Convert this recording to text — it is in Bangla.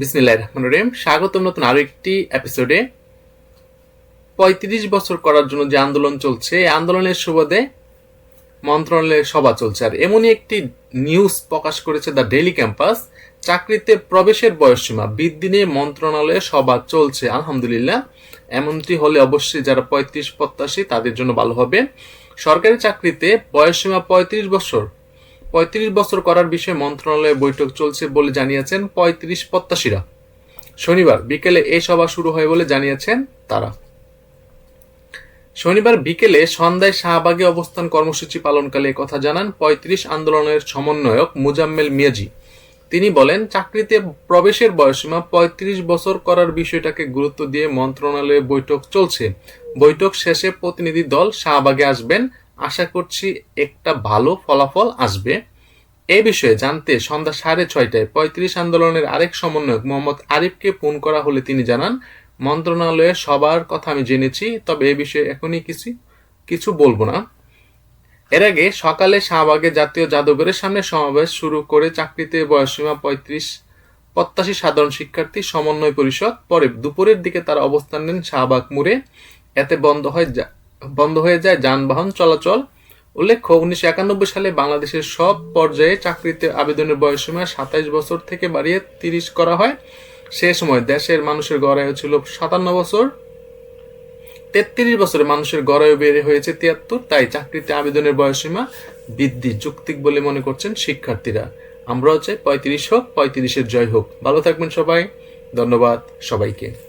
বিসমিল্লাহ রহমান রহিম। স্বাগতম নতুন আরও একটি এপিসোডে পঁয়ত্রিশ বছর করার জন্য যে আন্দোলন চলছে, এই আন্দোলনের সুবাদে মন্ত্রণালয়ের সভা চলছে। আর এমনই একটি নিউজ প্রকাশ করেছে দ্য ডেইলি ক্যাম্পাস চাকরিতে প্রবেশের বয়সসীমা বৃদ্ধি নিয়ে মন্ত্রণালয়ে সভা চলছে, আলহামদুলিল্লাহ। এমনটি হলে অবশ্যই যারা পঁয়ত্রিশ প্রত্যাশী তাদের জন্য ভালো হবে। সরকারি চাকরিতে বয়সসীমা পঁয়ত্রিশ বছর। পঁয়ত্রিশ বছর করার বিষয়ে মন্ত্রণালয়ে বৈঠক চলছে বলে জানিয়েছেন পঁয়ত্রিশ প্রত্যাশীরা। শনিবার বিকেলে এই সভা শুরু হয় বলে জানিয়েছেন তারা। শনিবার বিকেলে সন্ধ্যায় শাহবাগে অবস্থান কর্মসূচি পালনকালে কথা জানান পঁয়ত্রিশ আন্দোলনের সমন্বয়ক মুজাম্মেল মিয়াজি। তিনি বলেন, চাকরিতে প্রবেশের বয়সীমা পঁয়ত্রিশ বছর করার বিষয়টাকে গুরুত্ব দিয়ে মন্ত্রণালয়ে বৈঠক চলছে। বৈঠক শেষে প্রতিনিধি দল শাহবাগে আসবেন আশা করছি একটা ভালো ফলাফল আসবে। এই বিষয়ে জানতে সন্ধ্যা সাড়ে ছয়টায় পঁয়ত্রিশ আন্দোলনের আরেক সমন্বয়ক মোহাম্মদ আরিফকে ফোন করা হলে তিনি জানান, মন্ত্রণালয়ে সবার কথা আমি জেনেছি, তবে এ বিষয়ে এখনই কিছু কিছু বলব না। এর আগে সকালে শাহবাগে জাতীয় জাদুঘরের সামনে সমাবেশ শুরু করে চাকরিতে বয়সসীমা পঁয়ত্রিশ, প্রত্যাশী সাধারণ শিক্ষার্থী সমন্বয় পরিষদ, পরে দুপুরের দিকে তারা অবস্থান নেন শাহবাগ মোড়ে। এতে বন্ধ হয় বন্ধ হয়ে যায় যানবাহন চলাচল। উল্লেখ্য, উনিশশো একানব্বই সালে বাংলাদেশের সব পর্যায়ে চাকরিতে আবেদনের বয়সসীমা সাতাইশ বছর থেকে বাড়িয়ে তিরিশ করা হয়। সে সময় দেশের মানুষের গড়ায়ু ছিল সাতান্ন বছর। তেত্রিশ বছরে মানুষের গড়ায়ু বেড়ে হয়েছে তিয়াত্তর, তাই চাকরিতে আবেদনের বয়সসীমা বৃদ্ধি যুক্তিক বলে মনে করছেন শিক্ষার্থীরা। আমরাও চাই পঁয়ত্রিশ হোক, পঁয়ত্রিশের জয় হোক। ভালো থাকবেন সবাই। ধন্যবাদ সবাইকে।